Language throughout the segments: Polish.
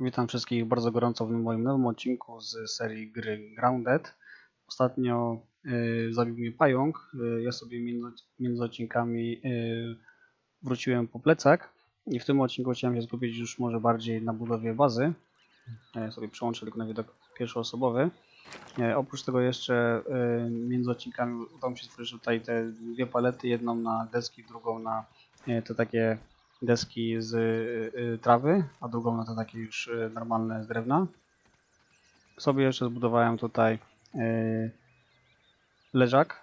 Witam wszystkich bardzo gorąco w moim nowym odcinku z serii gry Grounded. Ostatnio y, zabił mnie pająk. Y, ja sobie między, między odcinkami y, wróciłem po plecak i w tym odcinku chciałem się skupić już może bardziej na budowie bazy. Ja sobie przełączę tylko na widok pierwszoosobowy. E, oprócz tego jeszcze y, między odcinkami udało mi się stworzyć tutaj te dwie palety, jedną na deski, drugą na y, te takie deski z y, y, trawy, a drugą na te takie już y, normalne z drewna. Sobie jeszcze zbudowałem tutaj leżak,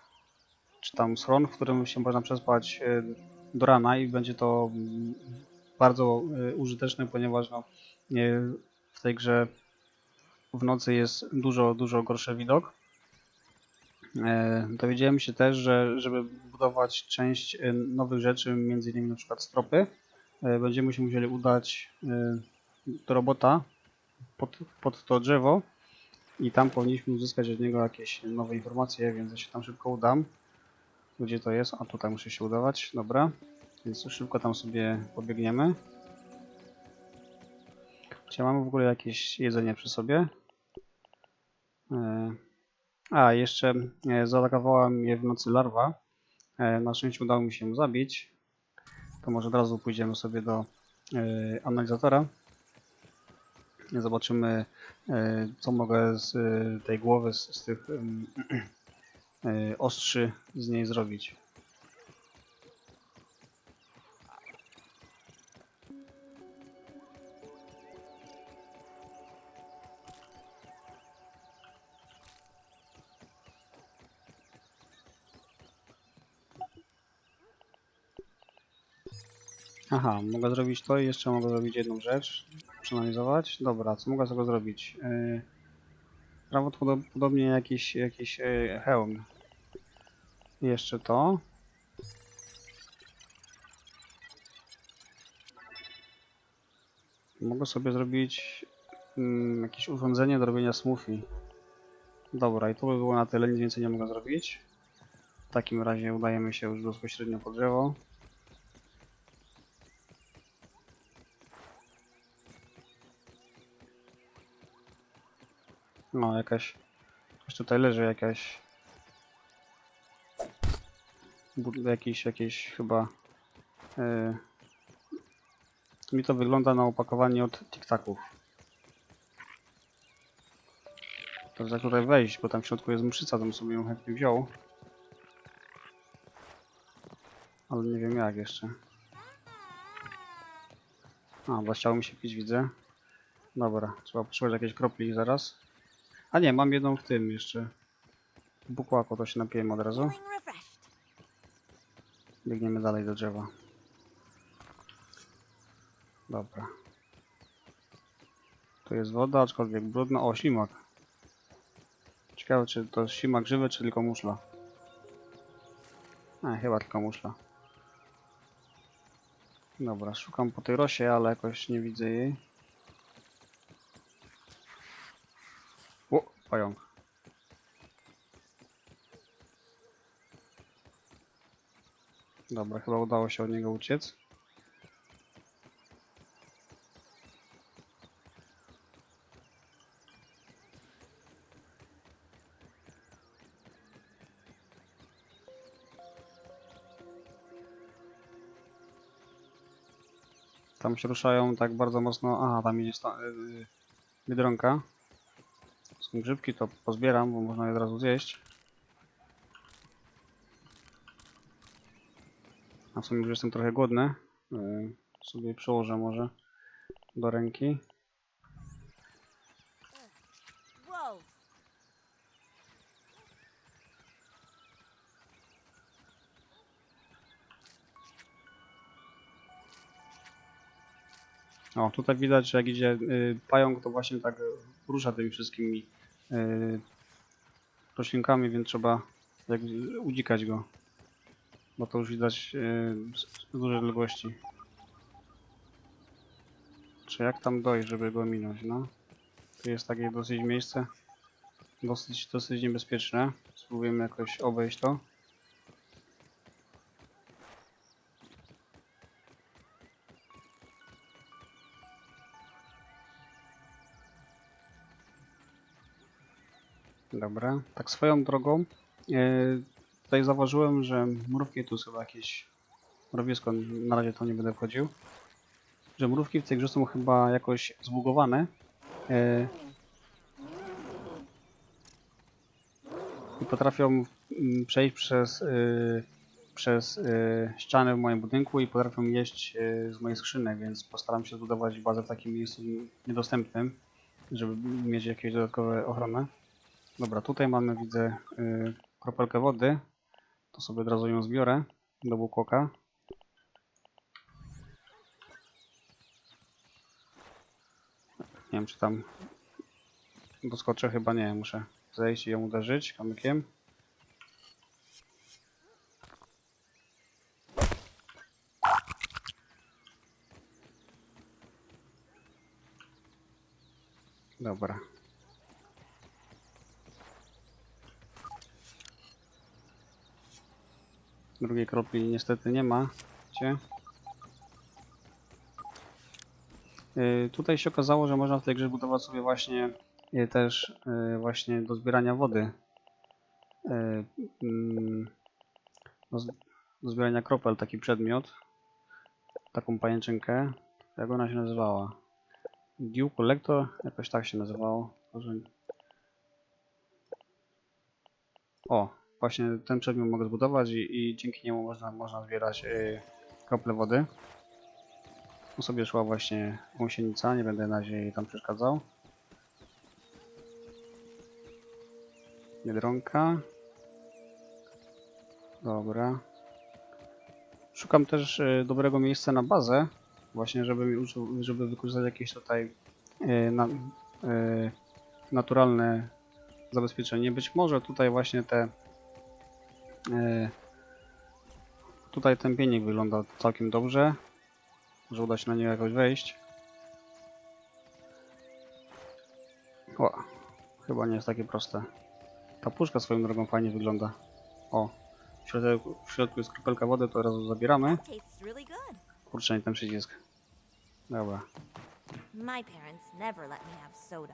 czy tam schron, w którym się można przespać do rana i będzie to mm, bardzo użyteczne, ponieważ no, w tej grze w nocy jest dużo, dużo gorszy widok. E, Dowiedziałem się też, że żeby budować część nowych rzeczy, między innymi na przykład stropy, będziemy się musieli udać e, do robota pod, pod to drzewo i tam powinniśmy uzyskać od niego jakieś nowe informacje, więc ja się tam szybko udam. Gdzie to jest? A tutaj muszę się udawać, dobra. Więc szybko tam sobie pobiegniemy. Czy mamy w ogóle jakieś jedzenie przy sobie? E, A, jeszcze e, zaatakowała mnie w nocy larwa. E, Na szczęście udało mi się ją zabić. To może od razu pójdziemy sobie do e, analizatora. Zobaczymy, e, co mogę z e, tej głowy, z, z tych em, e, ostrzy z niej zrobić. Aha, mogę zrobić to i jeszcze mogę zrobić jedną rzecz. Przeanalizować. Dobra, co mogę tego zrobić? Yy, prawdopodobnie jakiś, jakiś yy, hełm. Jeszcze to. Mogę sobie zrobić mm, jakieś urządzenie do robienia smoothie. Dobra, i to by było na tyle, nic więcej nie mogę zrobić. W takim razie udajemy się już bezpośrednio po drzewo. No, jakaś. Już tutaj leży jakaś. Jakiś, jakiś chyba. Yy, mi to wygląda na opakowanie od tiktaków. Także jak tutaj wejść, bo tam w środku jest mszyca, to bym sobie ją chętnie wziął. Ale nie wiem jak jeszcze. A, bo chciało mi się pić, widzę. Dobra, trzeba potrzebować jakiejś kropli zaraz. A nie, mam jedną w tym jeszcze. Bukłaku to się napijemy od razu. Biegniemy dalej do drzewa. Dobra. Tu jest woda, aczkolwiek brudna. O, ślimak. Ciekawe, czy to ślimak żywy, czy tylko muszla. A, chyba tylko muszla. Dobra, szukam po tej rosie, ale jakoś nie widzę jej. O, pająk. Dobra, chyba udało się od niego uciec. Tam się ruszają tak bardzo mocno. Aha, tam idzie sta- yy, biedronka. Grzybki, to pozbieram, bo można je od razu zjeść. A w sumie już jestem trochę głodny. Yy, sobie przełożę może do ręki. O, tutaj widać, że jak idzie y, pająk, to właśnie tak rusza tymi wszystkimi roślinkami, więc trzeba udzikać go. Bo to już widać y, z dużej odległości. Czy jak tam dojść, żeby go minąć, no? Tu jest takie dosyć miejsce. Dosyć, dosyć niebezpieczne. Spróbujemy jakoś obejść to. Tak swoją drogą. e, tutaj zauważyłem, że mrówki tu są jakieś mrowisko, na razie to nie będę wchodził. Że mrówki w tej grze są chyba jakoś zbugowane. e, I potrafią mm, przejść przez, y, przez y, ściany w moim budynku i potrafią jeść y, z mojej skrzynek, więc postaram się zbudować bazę w takim miejscu niedostępnym, żeby mieć jakieś dodatkowe ochronę. Dobra, tutaj mamy, widzę, y, kropelkę wody. To sobie od razu ją zbiorę do bukłoka. Nie wiem, czy tam doskoczę, chyba nie, muszę zejść i ją uderzyć kamykiem. Dobra. Drugiej kropli niestety nie ma. Gdzie? Yy, tutaj się okazało, że można w tej grze budować sobie właśnie yy, też yy, właśnie do zbierania wody. Mm, do, do zbierania kropel taki przedmiot. Taką pajęczynkę. Jak ona się nazywała? Dew Collector? Jakoś tak się nazywało. O, właśnie ten przedmiot mogę zbudować i, i dzięki niemu można, można zbierać yy, krople wody. Tu sobie szła właśnie gąsienica, nie będę na razie tam przeszkadzał. Biedronka. Dobra. Szukam też y, dobrego miejsca na bazę, właśnie żeby, żeby wykorzystać jakieś tutaj y, na, y, naturalne zabezpieczenie. Być może tutaj właśnie te y, tutaj ten pienik wygląda całkiem dobrze że uda się na niego jakoś wejść. O, chyba nie jest takie proste. Ta puszka swoją drogą fajnie wygląda. O, w środku, w środku jest kropelka wody, to razu zabieramy. Kurczę, nie ten przycisk. Dobra, My parents never let me have soda.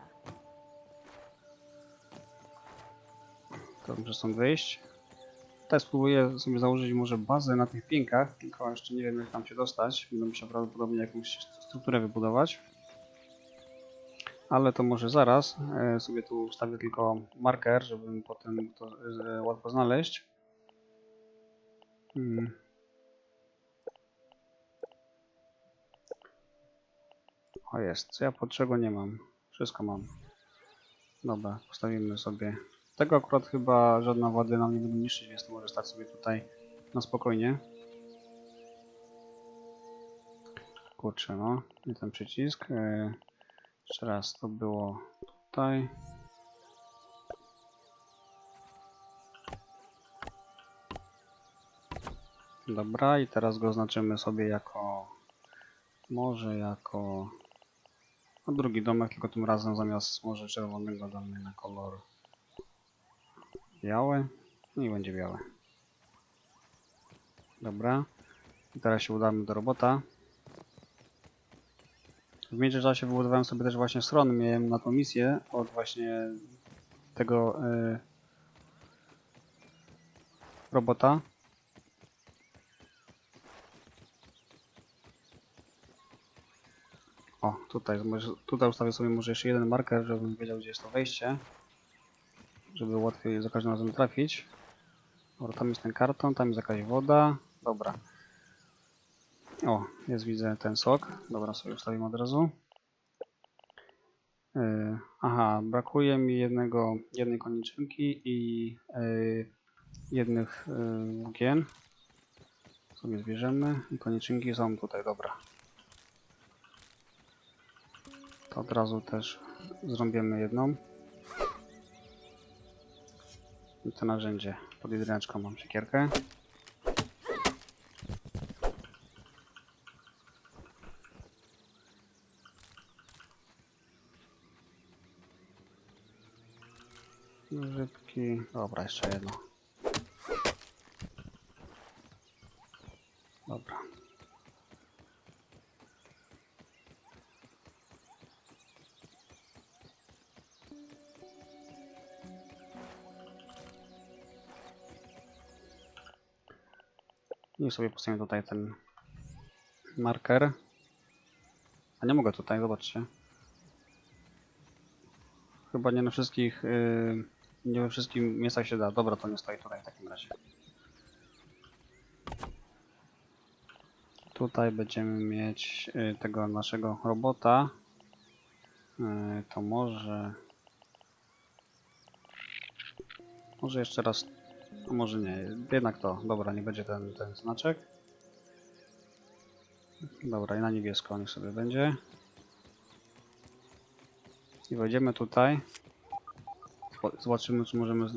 to muszę stąd wyjść. Teraz spróbuję sobie założyć może bazę na tych pienkach, tylko jeszcze nie wiem jak tam się dostać. Będę musiał prawdopodobnie jakąś strukturę wybudować. Ale to może zaraz. E, sobie tu ustawię tylko marker, żebym potem to e, łatwo znaleźć. Hmm. O jest, ja pod czego nie mam? Wszystko mam. Dobra, postawimy sobie tego akurat chyba żadna wady nam nie będą niszczyć, więc to może stać sobie tutaj na spokojnie. Kurczę, no, nie ten przycisk. Yy, jeszcze raz, to było tutaj. Dobra, i teraz go oznaczymy sobie jako, może jako, no drugi domek, tylko tym razem zamiast może czerwonego damy na kolor białe. No i będzie białe. Dobra. Teraz się udamy do robota. W międzyczasie wybudowałem sobie też właśnie stronę. Miałem na tą misję od właśnie tego y, robota. O, tutaj, tutaj ustawię sobie może jeszcze jeden marker, żebym wiedział gdzie jest to wejście żeby łatwiej za każdym razem trafić. Dobra, tam jest ten karton, tam jest jakaś woda. Dobra. O, jest widzę ten sok. Dobra, sobie ustawimy od razu. Yy, aha, brakuje mi jednego, jednej koniczynki i yy, jednych yy, włókien. Sobie zbierzemy i koniczynki są tutaj, dobra. To od razu też zrobimy jedną. To narzędzie. Pod jedyneczką mam siekierkę. Nożytki. Dobra, jeszcze jedno. Dobra. I sobie postawimy tutaj ten marker. A nie mogę tutaj, zobaczcie. Chyba nie na wszystkich, yy, nie we wszystkich miejscach się da. Dobra, to nie stoi tutaj w takim razie. Tutaj będziemy mieć yy, tego naszego robota. Yy, to może... Może jeszcze raz... Może nie, jednak to. Dobra, nie będzie ten, ten znaczek. Dobra, i na niebiesko niech sobie będzie. I wejdziemy tutaj. Zobacz- Zobaczymy, czy możemy z,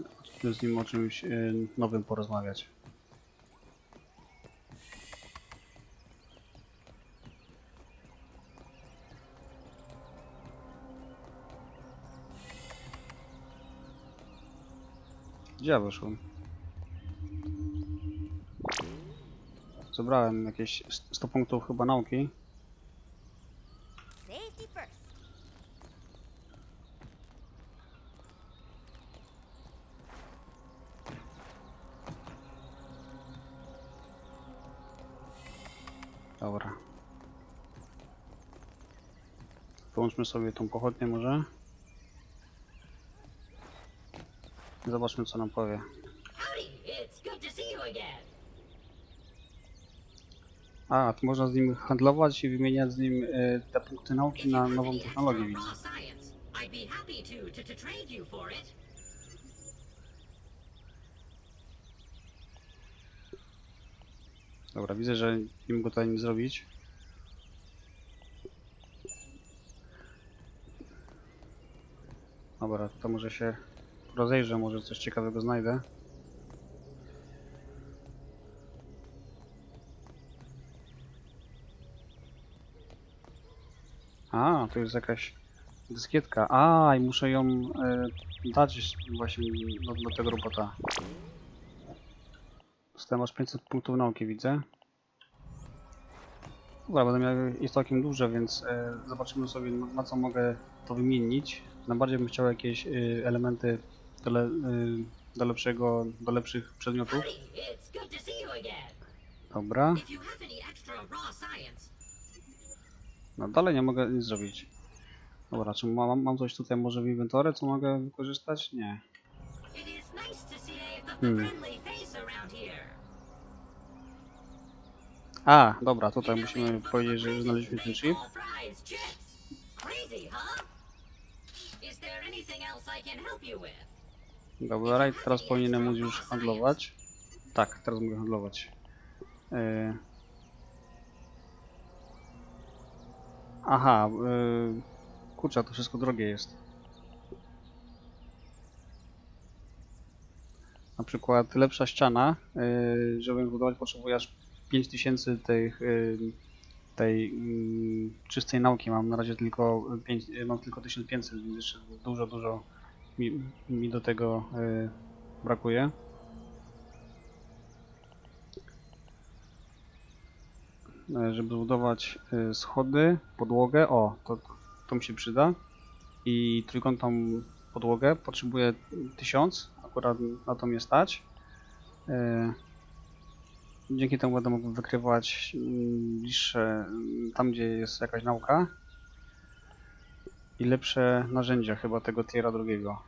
z nim o czymś y, nowym porozmawiać. Gdzie ja wyszłem? Zebrałem jakieś 100 punktów chyba nauki. Dobra. Połączmy sobie tą pochodnię może. Zobaczmy co nam powie. A, to można z nim handlować i wymieniać z nim e, te punkty nauki na nową technologię widzę. Dobra, widzę, że nie mogę tutaj nic zrobić. Dobra, to może się rozejrzę, może coś ciekawego znajdę. A, to jest jakaś dyskietka. A, i muszę ją e, dać właśnie do, do tego robota. Dostałem aż 500 punktów nauki, widzę. Dobra, będę miał ich całkiem dużo, więc e, zobaczymy sobie na, na co mogę to wymienić. Najbardziej bym chciał jakieś e, elementy do, le, e, do lepszego, do lepszych przedmiotów. Dobra, no dalej nie mogę nic zrobić. Dobra, czy mam, mam coś tutaj może w inwentory, co mogę wykorzystać? Nie. Hmm. A, dobra, tutaj musimy powiedzieć, że crazy znaleźliśmy ten chip. Dobra, i teraz powinienem móc już handlować. Tak, teraz mogę handlować. Yy. Aha, yy... kurczę, to wszystko drogie jest. Na przykład lepsza ściana, yy, żeby ją zbudować potrzebuję aż 5000 tych, yy, tej yy, czystej nauki. Mam na razie tylko 5, mam tylko 1500, więc jeszcze dużo, dużo mi, mi do tego y, brakuje. Żeby zbudować y, schody, podłogę, o, to, to mi się przyda. I trójkątną podłogę potrzebuję 1000, akurat na to mnie stać. E, Dzięki temu będę mógł wykrywać mm, bliższe, mm, tam gdzie jest jakaś nauka. I lepsze narzędzia chyba tego tiera drugiego.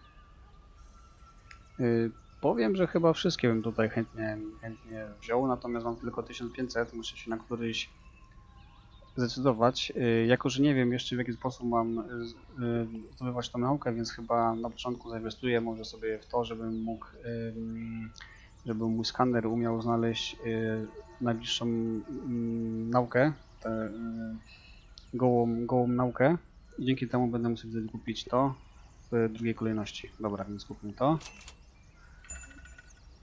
Powiem, że chyba wszystkie bym tutaj chętnie, chętnie wziął, natomiast mam tylko 1500, muszę się na któryś zdecydować. Y, jako, że nie wiem jeszcze w jaki sposób mam y, y, zdobywać tą naukę, więc chyba na początku zainwestuję może sobie w to, żebym mógł, żeby mój skaner umiał znaleźć najbliższą naukę, tę gołą, gołą naukę. I dzięki temu będę wtedy kupić to w drugiej kolejności. Dobra, więc kupmy to.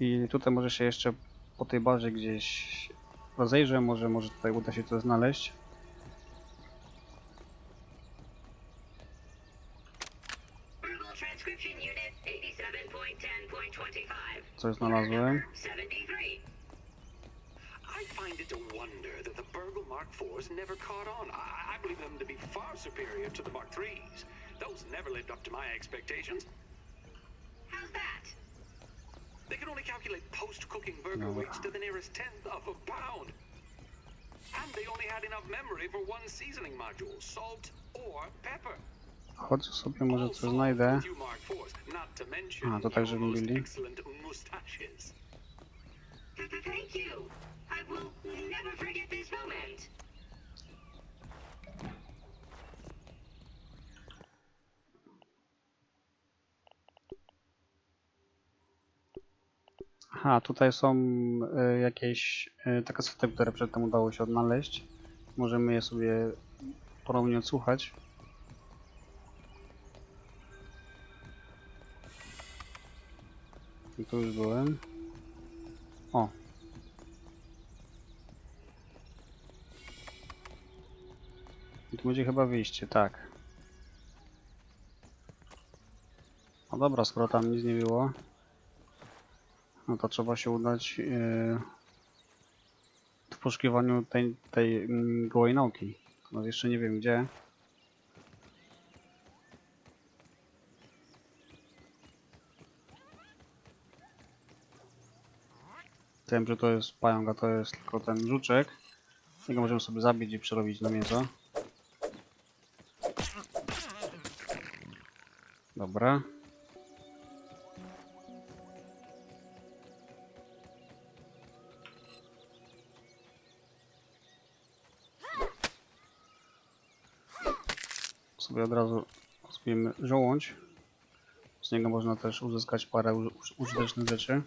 I tutaj może się jeszcze po tej barze gdzieś rozejrzę, może, może tutaj uda się coś znaleźć. Verbal transcription unit 87.10.25. Coś znalazłem. 73. I find it a wonder that the Burgle Mark IVs never caught on. I, I believe them to be far superior to the Mark IIIs. Those never lived up to my expectations. How's that? They can only calculate post-cooking burger Dobra. weights to the nearest tenth of a pound. And they only had enough memory for one seasoning module, salt or pepper. Chodzę sobie, może All coś znajdę. you Mark IVs, not to mention A, to tak, żeby your most byli. excellent mustaches. Thank you. I will never forget this moment. Aha, tutaj są y, jakieś y, te kasety, które przedtem udało się odnaleźć. Możemy je sobie ponownie odsłuchać. I tu już byłem. O. I tu będzie chyba wyjście, tak. No dobra, skoro tam nic nie było. No to trzeba się udać yy, w poszukiwaniu tej, tej mm, gołej nauki. No jeszcze nie wiem gdzie. Wiem, że to jest pająk, a to jest tylko ten żuczek. Jego możemy sobie zabić i przerobić na mięso. Dobra. Sobie od razu zbijemy żołądź. Z niego można też uzyskać parę użytecznych rzeczy.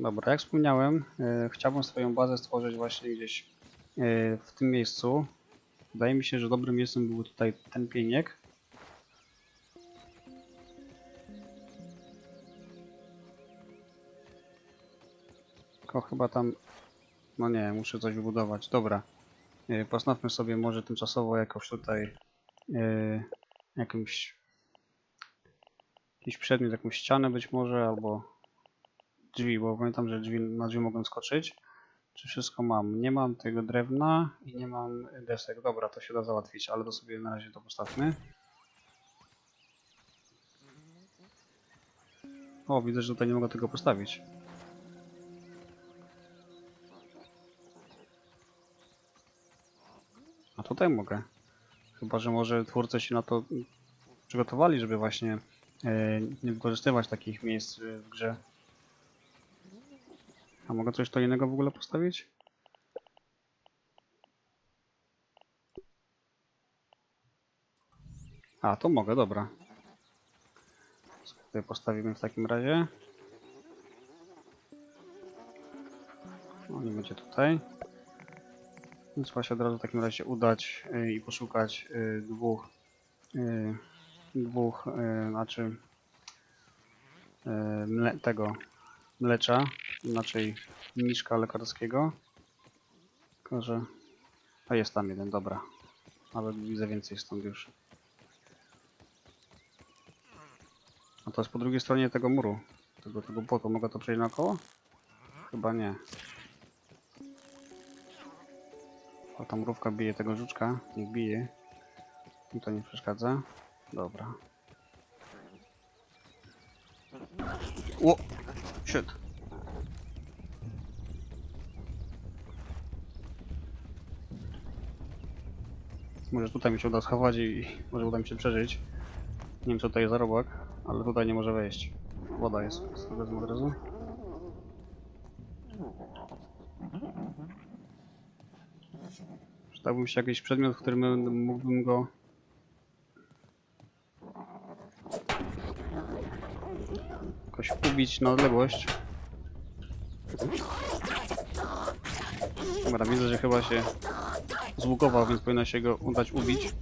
Dobra, jak wspomniałem, e, chciałbym swoją bazę stworzyć właśnie gdzieś e, w tym miejscu. Wydaje mi się, że dobrym miejscem był tutaj ten pieniek. Tylko chyba tam... No nie, muszę coś wybudować. Dobra. E, Postawmy sobie może tymczasowo jakoś tutaj e, jakimś jakiś przedmiot, jakąś ścianę być może, albo drzwi, bo pamiętam, że drzwi, na drzwi mogłem skoczyć. Czy wszystko mam? Nie mam tego drewna i nie mam desek. Dobra, to się da załatwić, ale to sobie na razie to postawmy. O, widzę, że tutaj nie mogę tego postawić. Tutaj mogę. Chyba, że może twórcy się na to przygotowali, żeby właśnie e, nie wykorzystywać takich miejsc w grze. A mogę coś to innego w ogóle postawić? A, to mogę, dobra. Tutaj postawimy w takim razie. No, nie będzie tutaj. Więc trzeba się od razu w takim razie udać y, i poszukać y, dwóch, y, dwóch, znaczy mle, tego mlecza, inaczej miszka lekarskiego. Tylko, że a jest tam jeden, dobra. Nawet widzę więcej stąd już. A to jest po drugiej stronie tego muru. Tego, tego płotu. Mogę to przejść naokoło? Chyba nie. O, ta mrówka bije tego żuczka. Niech bije. Mi to nie przeszkadza. Dobra. O! Shit. Może tutaj mi się uda schować i może uda mi się przeżyć. Nie wiem co to jest za robak, ale tutaj nie może wejść. Woda jest, z tego od razu. Przydałby się jakiś przedmiot, w którym mógłbym go... jakoś ubić na odległość. Dobra, widzę, że chyba się złukował, więc powinno się go udać ubić.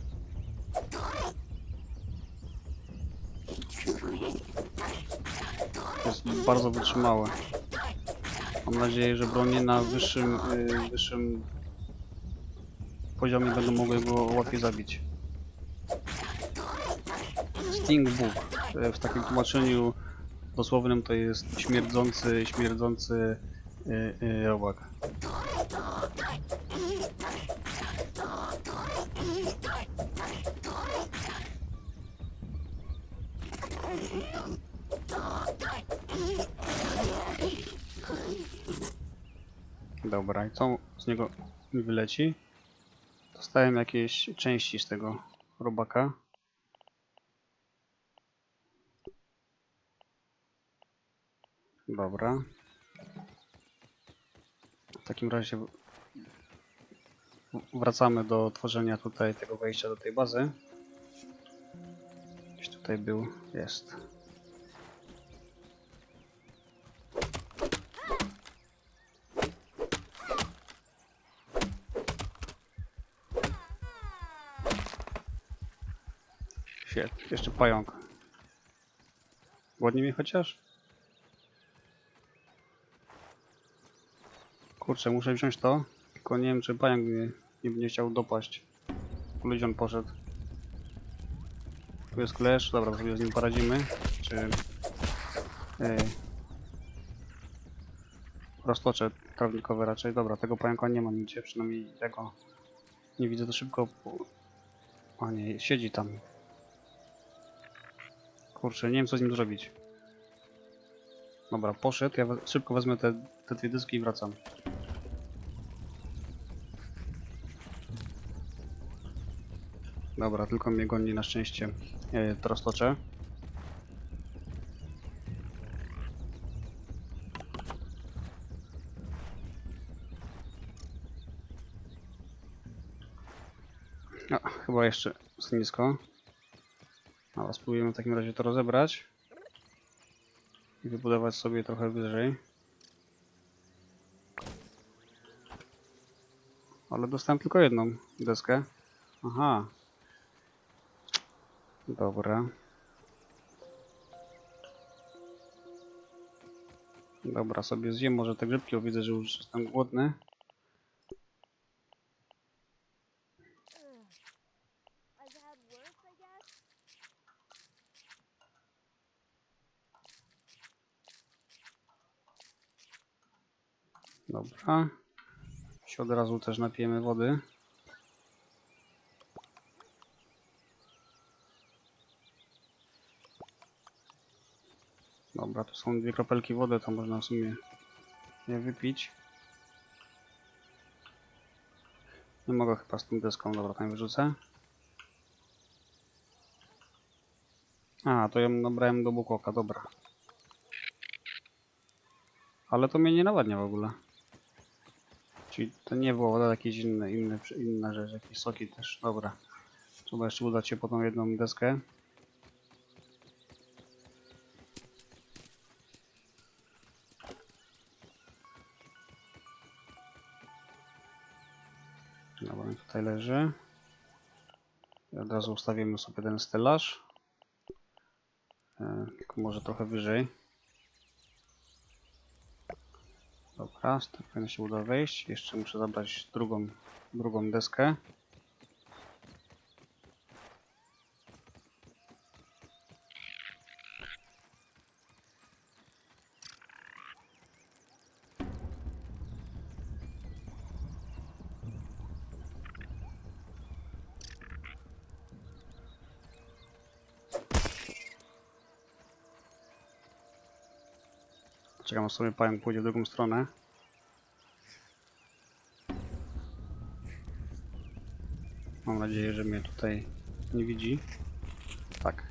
jest bardzo wytrzymałe. Mam nadzieję, że bronie na wyższym, y, wyższym poziomie będą mogły go łatwiej zabić. Sting Bug. E, w takim tłumaczeniu dosłownym to jest śmierdzący, śmierdzący yy, yy. Dobra, i co z niego wyleci? Dostałem jakieś części z tego robaka. Dobra. W takim razie wracamy do tworzenia tutaj tego wejścia do tej bazy. Gdzieś tutaj był, jest. Świetnie, jeszcze pająk. Ładnie mi chociaż? Kurczę, muszę wziąć to. Tylko nie wiem, czy pająk nie będzie chciał dopaść. On poszedł. Tu jest klesz, dobra, sobie z nim poradzimy. Czy... Yy... Roztocze trawnikowe raczej. Dobra, tego pająka nie ma nigdzie, przynajmniej tego nie widzę to szybko. O nie, siedzi tam. Kurczę, nie wiem co z nim zrobić. Dobra, poszedł. Ja szybko wezmę te, te dwie dyski i wracam. Dobra, tylko mnie goni na szczęście yy, trostocze. No, chyba jeszcze nisko. Ale spróbujemy w takim razie to rozebrać. I wybudować sobie trochę wyżej. Ale dostałem tylko jedną deskę. Aha. Dobra. Dobra, sobie zjem może te grzybki, bo widzę, że już jestem głodny. Dobra. Się od razu też napijemy wody. Dobra, tu są dwie kropelki wody, to można w sumie je wypić. Nie mogę chyba z tą deską, dobra, tam wyrzucę. A, to ją nabrałem do bukoka, dobra. Ale to mnie nie nawadnia w ogóle. Czyli to nie było woda, jakieś inne, inne, inna rzecz, jakieś soki też, dobra. Trzeba jeszcze udać się po tą jedną deskę. Dobra, tutaj leży. I od razu ustawimy sobie ten stelaż. E, tylko może trochę wyżej. Dobra, powinno się uda wejść. Jeszcze muszę zabrać drugą, drugą deskę. Czekam aż sobie pająk pójdzie w drugą stronę. Mam nadzieję, że mnie tutaj nie widzi. Tak.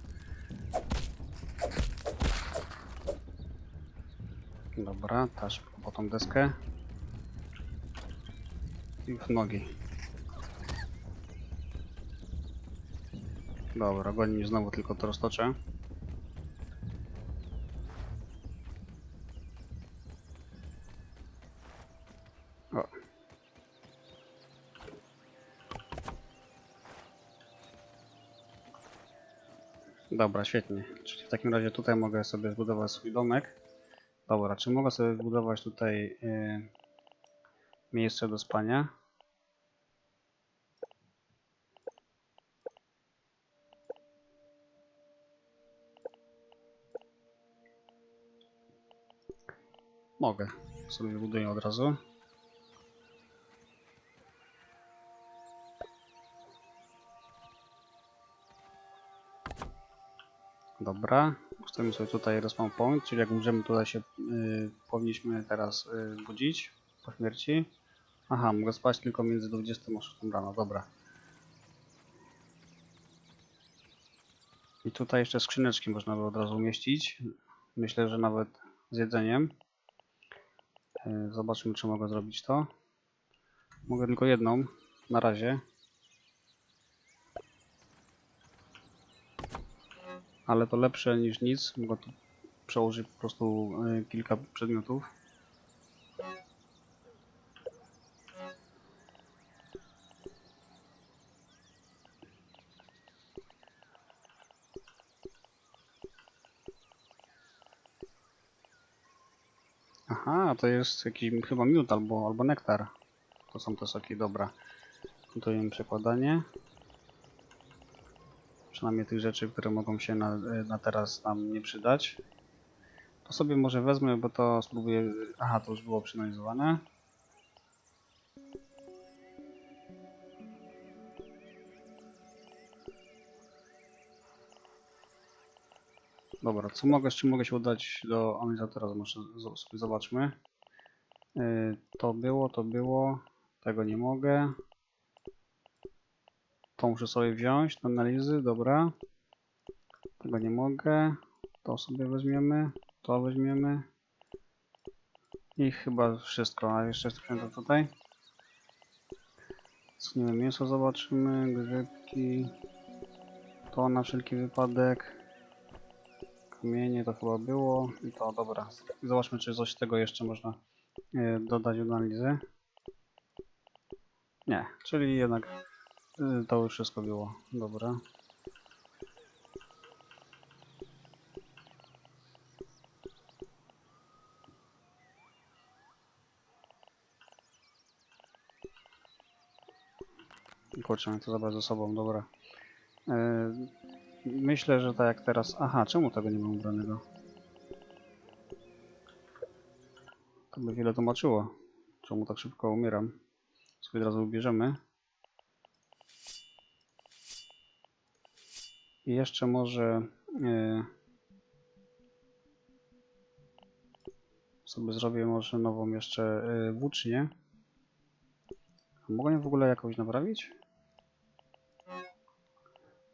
Dobra, też po tą deskę. I w nogi. Dobra, goni mnie znowu tylko to roztoczę. Dobra, świetnie. Czyli w takim razie tutaj mogę sobie zbudować swój domek. Dobra, czy mogę sobie zbudować tutaj y, miejsce do spania? Mogę. Sobie buduję od razu. Dobra, ustawimy sobie tutaj respawn point, czyli jak umrzemy tutaj się y, powinniśmy teraz y, budzić po śmierci. Aha, mogę spać tylko między 20 a 6 rano, dobra. I tutaj jeszcze skrzyneczki można by od razu umieścić. Myślę, że nawet z jedzeniem. E, Zobaczmy, czy mogę zrobić to. Mogę tylko jedną na razie. Ale to lepsze niż nic. Mogę tu przełożyć po prostu e, kilka przedmiotów. Aha, to jest jakiś chyba miód albo, albo nektar. To są te soki, dobra. Tutaj przekładanie. Przynajmniej tych rzeczy, które mogą się na, na teraz nam nie przydać. To sobie może wezmę, bo to spróbuję... Aha, to już było przeanalizowane. Dobra, co mogę, z czym mogę się udać do analizatora? Zobaczmy. Yy, to było, to było. Tego nie mogę. To muszę sobie wziąć do analizy, dobra. Tego nie mogę. To sobie weźmiemy. To weźmiemy. I chyba wszystko. A jeszcze sprzęta tutaj. Schniemy mięso, zobaczymy. Grzybki. To na wszelki wypadek. Kamienie to chyba było. I to dobra. Zobaczmy, czy coś tego jeszcze można e, dodać do analizy. Nie, czyli jednak to już wszystko było. Dobra. Kurczę, to zabrać ze sobą, dobra. Y, Myślę, że tak jak teraz... Aha, czemu tego nie mam ubranego? To by wiele tłumaczyło. Czemu tak szybko umieram. Sobie od razu ubierzemy. I jeszcze może... e, sobie zrobię może nową jeszcze e, włócznię. Mogę ją w ogóle jakoś naprawić?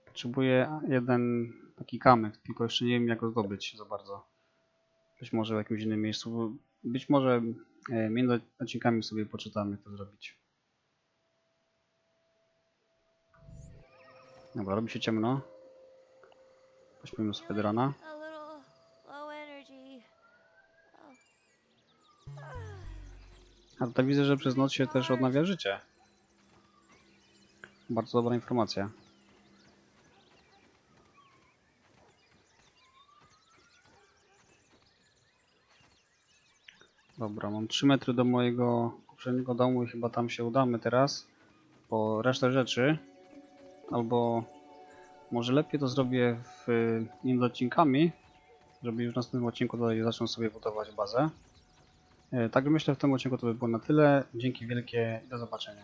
Potrzebuję jeden taki kamyk, tylko jeszcze nie wiem jak go zdobyć za bardzo. Być może w jakimś innym miejscu. Być może e, między odcinkami sobie poczytamy jak to zrobić. Dobra, robi się ciemno. Pośpimy sobie do rana. A little low energy. Oh. A tutaj widzę, że przez noc się też odnawia życie. Bardzo dobra informacja. Dobra, mam 3 metry do mojego poprzedniego domu i chyba tam się udamy teraz. Po resztę rzeczy. Albo może lepiej to zrobię w, między odcinkami, żeby już w następnym odcinku tutaj zacznę sobie budować bazę. E, Tak myślę w tym odcinku to by było na tyle. Dzięki wielkie i do zobaczenia.